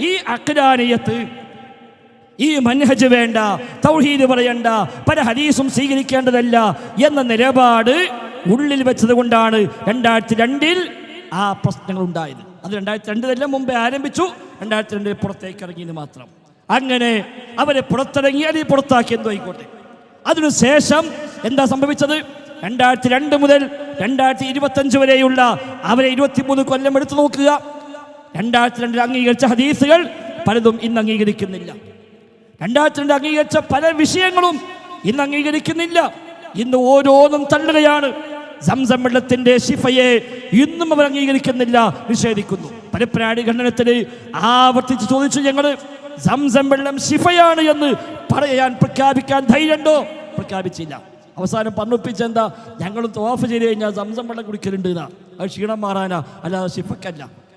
ഈ അക്രാനിയത്ത് ഈ മൻഹജ് വേണ്ട തൗഹീദ് പറയണ്ട പല ഹദീസും സ്വീകരിക്കേണ്ടതല്ല എന്ന നിലപാട് ഉള്ളിൽ വെച്ചത് കൊണ്ടാണ് രണ്ടായിരത്തി രണ്ടിൽ ആ പ്രശ്നങ്ങൾ ഉണ്ടായത് അത് രണ്ടായിരത്തി രണ്ടിലെല്ലാം മുമ്പേ ആരംഭിച്ചു. രണ്ടായിരത്തി രണ്ടിൽ പുറത്തേക്ക് ഇറങ്ങിയത് മാത്രം. അങ്ങനെ അവരെ പുറത്തിറങ്ങി അല്ലെങ്കിൽ പുറത്താക്കി എന്തോ ആയിക്കോട്ടെ. അതിനുശേഷം എന്താ സംഭവിച്ചത്? രണ്ടായിരത്തി രണ്ട് മുതൽ രണ്ടായിരത്തി ഇരുപത്തഞ്ച് വരെയുള്ള അവരെ ഇരുപത്തിമൂന്ന് കൊല്ലം എടുത്തു നോക്കുക. രണ്ടായിരത്തി രണ്ടിൽ അംഗീകരിച്ച ഹദീസുകൾ പലതും ഇന്ന് അംഗീകരിക്കുന്നില്ല. രണ്ടായിരത്തി രണ്ട് അംഗീകരിച്ച പല വിഷയങ്ങളും ഇന്ന് അംഗീകരിക്കുന്നില്ല. ഇന്ന് ഓരോന്നും തള്ളുകയാണ്. സംസം വെള്ളത്തിന്റെ ശിഫയെ ഇന്നും അവർ അംഗീകരിക്കുന്നില്ല നിഷേധിക്കുന്നു. പരപ്പനാടി ഖണ്ഡനത്തിൽ ആവർത്തിച്ച് ചോദിച്ചു ഞങ്ങൾ സംസം വെള്ളം ശിഫയാണ് എന്ന് പറയാൻ പ്രഖ്യാപിക്കാൻ ധൈര്യമുണ്ടോ? പ്രഖ്യാപിച്ചില്ല. അവസാനം പറഞ്ഞൊപ്പിച്ച എന്താ ഞങ്ങളും തോഫ് ചെയ്ത് കഴിഞ്ഞാൽ സംസം വെള്ളം കുടിക്കലുണ്ട് അത് ക്ഷീണം മാറാനാ അല്ലാതെ ശിഫക്കല്ല.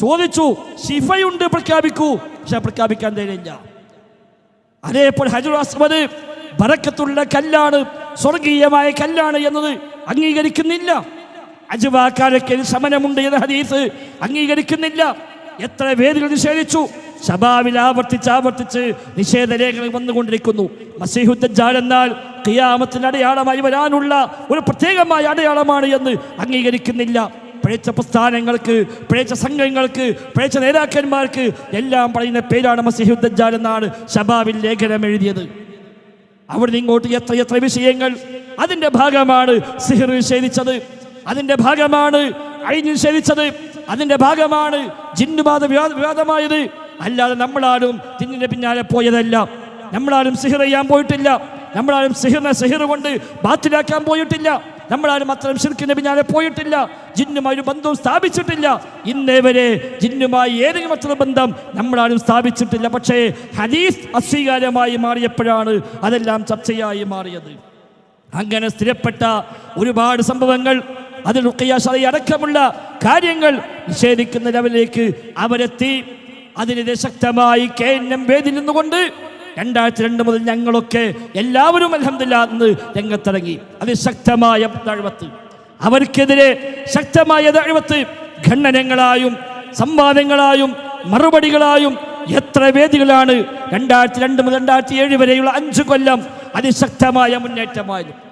ചോദിച്ചു ശിഫയുണ്ട് പ്രഖ്യാപിക്കൂ. പക്ഷെ പ്രഖ്യാപിക്കാൻ തരില്ല അതേപോലെ അസ്മദ് ബറക്കത്തുള്ള കല്ലാണ് സ്വർഗീയമായ കല്ലാണ് എന്നത് അംഗീകരിക്കുന്നില്ല. അജുവാക്കാരൊക്കെ ശമനമുണ്ട് എന്ന ഹദീസ് അംഗീകരിക്കുന്നില്ല. എത്ര വേദികൾ നിഷേധിച്ചു? ശബാവിൽ ആവർത്തിച്ച് ആവർത്തിച്ച് നിഷേധരേഖകൾ വന്നുകൊണ്ടിരിക്കുന്നു. മസീഹുദ്ദാൽ എന്നാൽ ഖിയാമത്തിന്റെ അടയാളമായി വരാനുള്ള ഒരു പ്രത്യേകമായ അടയാളമാണ് എന്ന് അംഗീകരിക്കുന്നില്ല. പിഴച്ച പ്രസ്ഥാനങ്ങൾക്ക് പിഴച്ച സംഘങ്ങൾക്ക് പിഴച്ച നേതാക്കന്മാർക്ക് എല്ലാം പറയുന്ന പേരാണ് മസിഹുദ്ദാൽ എന്നാണ് ഷബാബിൽ ലേഖനം എഴുതിയത്. അവിടെ ഇങ്ങോട്ട് എത്ര എത്ര വിഷയങ്ങൾ അതിന്റെ ഭാഗമാണ് സിഹിർ നിഷേധിച്ചത് അതിന്റെ ഭാഗമാണ് അഴിഞ്ഞ് നിഷേധിച്ചത് അതിന്റെ ഭാഗമാണ് ജിന്നുബാധ വിവാദ വിവാദമായത്. അല്ലാതെ നമ്മളാരും തിന്നിന്റെ പിന്നാലെ പോയതല്ല. നമ്മളാരും സിഹിർ ചെയ്യാൻ പോയിട്ടില്ല. നമ്മളാരും സിഹിറിനെ സിഹിർ കൊണ്ട് ബാത്തിലാക്കാൻ പോയിട്ടില്ല. നമ്മളാരും അത്തരം ഷിർക്കിന്റെ പിന്നാലെ പോയിട്ടില്ല. ജിന്നുമായി ഒരു ബന്ധവും സ്ഥാപിച്ചിട്ടില്ല. ഇന്നേ വരെ ജിന്നുമായി ഏതെങ്കിലും മറ്റൊരു ബന്ധം നമ്മളാരും സ്ഥാപിച്ചിട്ടില്ല. പക്ഷേ ഹദീസ് അസ്വീകാര്യമായി മാറിയപ്പോഴാണ് അതെല്ലാം ചർച്ചയായി മാറിയത്. അങ്ങനെ സ്ഥിരപ്പെട്ട ഒരുപാട് സംഭവങ്ങൾ അതിൽ റുഖിയാശാല അടക്കമുള്ള കാര്യങ്ങൾ നിഷേധിക്കുന്ന ലെവലിലേക്ക് അവരെത്തി. അതിനെതിരെ ശക്തമായി കെ വേദി നിന്നുകൊണ്ട് രണ്ടായിരത്തി രണ്ട് മുതൽ ഞങ്ങളൊക്കെ എല്ലാവരും അലഹമില്ല എന്ന് രംഗത്തിറങ്ങി. അതിശക്തമായ ദഴവത്ത് അവർക്കെതിരെ ശക്തമായ ദഴവത്ത് ഖണ്ഡനങ്ങളായും സംവാദങ്ങളായും മറുപടികളായും എത്ര വേദികളാണ്? രണ്ടായിരത്തി രണ്ട് മുതൽ രണ്ടായിരത്തി ഏഴ് വരെയുള്ള അഞ്ച് കൊല്ലം അതിശക്തമായ മുന്നേറ്റമായിരുന്നു.